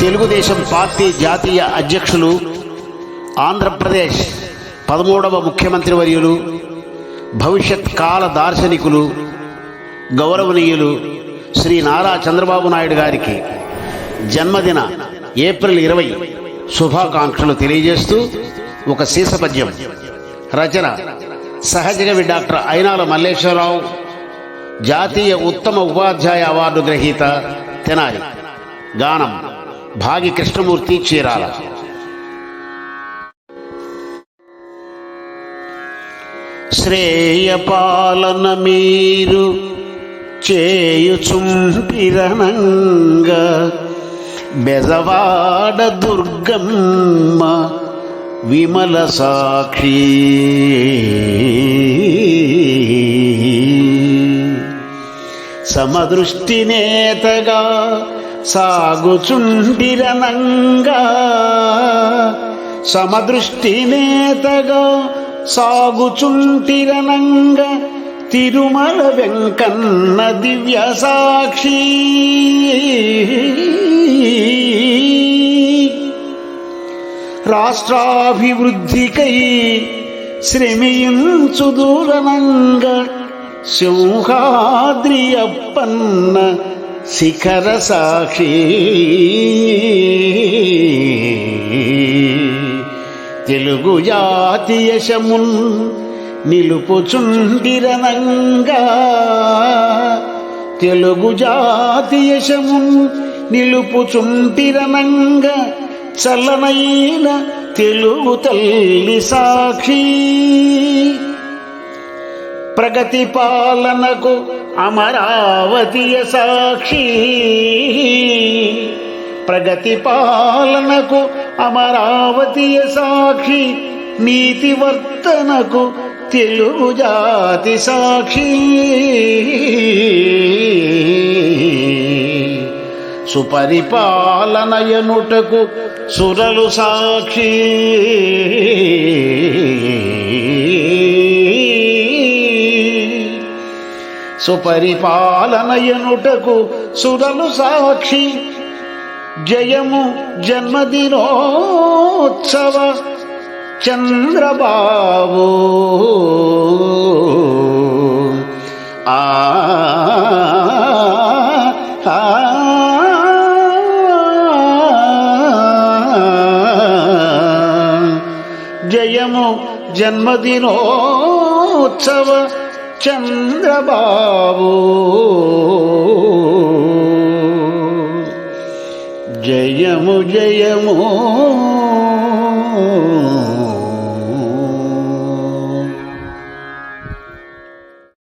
Telugu Desam party జాతీయ అధ్యక్షులు ఆంధ్రప్రదేశ్ పదమూడవ ముఖ్యమంత్రి వర్యులు భవిష్యత్ కాల దార్శనికులు గౌరవనీయులు శ్రీ నారా చంద్రబాబు నాయుడు గారికి జన్మదిన ఏప్రిల్ ఇరవై శుభాకాంక్షలు తెలియజేస్తూ ఒక శీసపద్యం రచన సహజకవి డాక్టర్ అయినాల మల్లేశ్వరరావు జాతీయ ఉత్తమ ఉపాధ్యాయ అవార్డు గ్రహీత తెనాలి. గానం భాగి కృష్ణమూర్తి చీరాల. శ్రేయపాలన మీరు చేయుచుంపిరణంగా బెజవాడ దుర్గమ్మ విమల సాక్షి. సమదృష్టి నేతగా సాగుచుండిరనంగా. సమదృష్టి నేతగా సాగుచుంటిరనంగా. తిరుమల వెంకన్న దివ్య సాక్షి రాష్ట్రాభివృద్ధికై శ్రమించు దూరనంగా సింహాద్రి అప్పన్న శిఖర సాక్షి. తెలుగు జాతి యశమున్ నిలుపుచుండిరనంగా. తెలుగు జాతి యశమున్ నిలుపుచుంటిరనంగా చల్లనైన తెలుగు తల్లి సాక్షి. ప్రగతి పాలనకు అమరావతియ సాక్షి. ప్రగతి పాలనకు అమరావతియ సాక్షి నీతి వర్తనకు తెలుగు జాతి సాక్షి. సుపరిపాలనయనుటకు సురలు సాక్షి. సుపరిపాలనయనుటకు సురలు సాక్షి. జయము జన్మదినోత్సవ చంద్రబాబు. ఆ జయము జన్మదినోత్సవ చంద్రబాబు. జయము జయము.